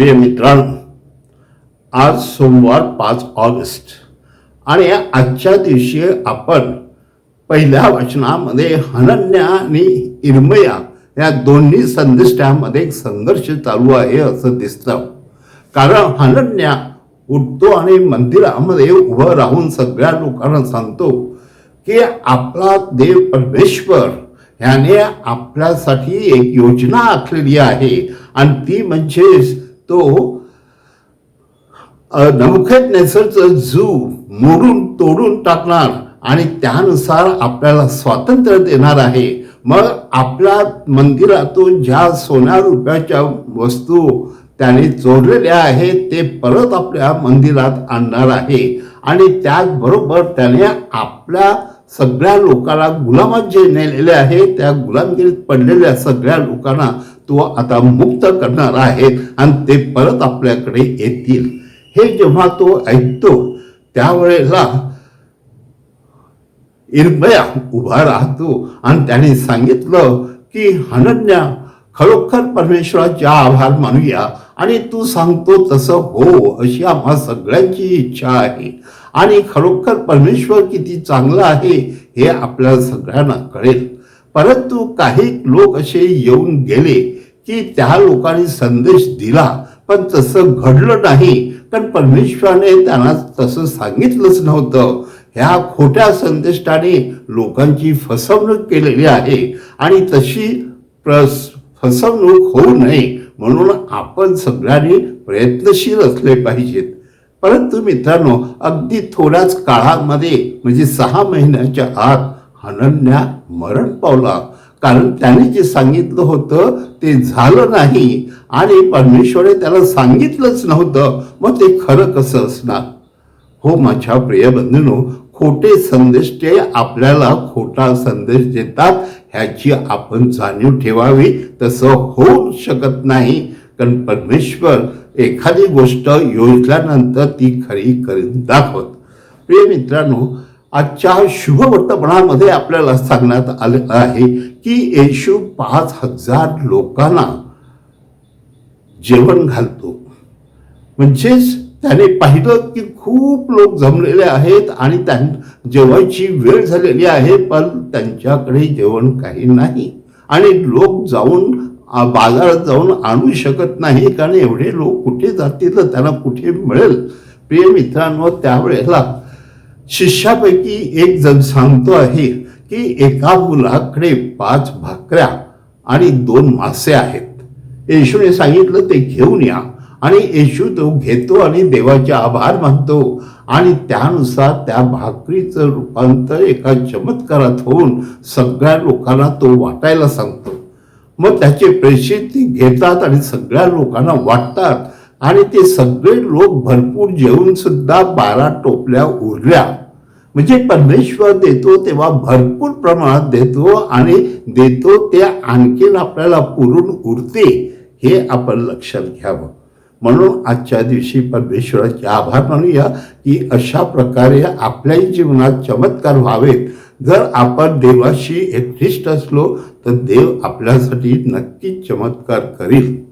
प्रिय मित्रांनो आज सोमवार पाच ऑगस्ट आणि आजच्या दिवशी आपण पहिल्या वचनामध्ये हनन्या आणि इर्मया या दोन्ही संदेशामध्ये एक संघर्ष चालू आहे असं दिसतं. कारण हनन्या उठतो आणि मंदिरामध्ये उभं राहून सगळ्या लोकांना सांगतो की आपला देव परमेश्वर ह्याने आपल्यासाठी एक योजना आखलेली आहे. आणि ती म्हणजेच तो नमुखेत नेसरचं जू मोडून तोडून टाकणार आणि त्यानुसार आपल्याला स्वातंत्र्य देणार आहे. मग आपल्या मंदिरातून ज्या सोन्या रुपयाच्या वस्तू त्याने चोरलेल्या आहेत ते परत आपल्या मंदिरात आणणार आहे. आणि त्याचबरोबर त्याने आपल्या सगळ्या लोकांना गुलामात जे नेलेले आहे त्या गुलामगिरीत पडलेल्या सगळ्या लोकांना तो आता मुक्त करणार आहे आणि ते परत आपल्याकडे येतील. हे जेव्हा तो ऐकतो त्यावेळेला इरबया उभा राहतो आणि त्याने सांगितलं की हनन्या खरोखर परमेश्वराचे आभार मानूया आणि तू सांगतो तसं हो अशी आम्हा सगळ्यांची इच्छा आहे. आणि खरोखर परमेश्वर किती चांगला आहे हे आपल्या सगळ्यांना कळेल. परंतु काही लोक असे येऊन गेले की त्या लोकांनी संदेश दिला पण तसं घडलं नाही. कारण परमेश्वराने त्यांना तसं सांगितलंच नव्हतं. ह्या खोट्या संदेशाने लोकांची फसवणूक केलेली आहे आणि तशी प्रस फसवणूक होऊ नये म्हणून आपण सगळ्यांनी प्रयत्नशील असले पाहिजेत. परंतु मित्रांनो अगदी थोड्याच काळामध्ये म्हणजे सहा महिन्याच्या आत हनन्या मरण पावला. कारण त्याने जे सांगितलं होतं ते झालं नाही. आणि परमेश्वरे त्याला सांगितलंच नव्हतं. मग ते खरं कसं असणार? हो माझ्या प्रिय बंधूनो खोटे संदेश ते आपल्याला खोटा संदेश देतात. ह्याची आपण जाणीव ठेवावी. तसं होऊ शकत नाही. कारण परमेश्वर एखादी गोष्ट योजल्यानंतर ती खरी करून दाखवत. प्रिय मित्रांनो आजच्या शुभ वर्तमानामध्ये आपल्याला सांगण्यात आलेलं आहे की येशू पाच हजार लोकांना जेवण घालतो. म्हणजेच त्याने पाहिलं की खूप लोक जमलेले आहेत आणि त्यां जेवायची वेळ झालेली आहे पण त्यांच्याकडे जेवण काही नाही. आणि लोक जाऊन बाजारात जाऊन आणू शकत नाही कारण एवढे लोक कुठे जातील? तर त्यांना कुठे मिळेल? प्रिय मित्रांनो त्यावेळेला शिष्यापैकी एक जण सांगतो आहे की एका मुलाकडे पाच भाकऱ्या आणि दोन मासे आहेत. येशूने सांगितलं ते घेऊन या. आणि येशू तो घेतो आणि देवाचे आभार मानतो आणि त्यानुसार त्या भाकरीचं रूपांतर एका चमत्कारात होऊन सगळ्या लोकांना तो वाटायला सांगतो. मग त्याचे प्रेषित घेतात आणि सगळ्या लोकांना वाटतात आणि ते सगळे लोक भरपूर जेवून सुद्धा बारा टोपल्या उरल्या म्हणजे परमेश्वर देतो तेव्हा भरपूर प्रमाणात देतो आणि देतो ते आणखीन आपल्याला पुरून उरते हे आपण लक्षात घ्यावं. म्हणून आजच्या दिवशी परमेश्वराचे आभार मानूया की अशा प्रकारे आपल्याही जीवनात चमत्कार व्हावेत. जर आपण देवाशी एकनिष्ठ असलो तर देव आपल्यासाठी नक्कीच चमत्कार करील.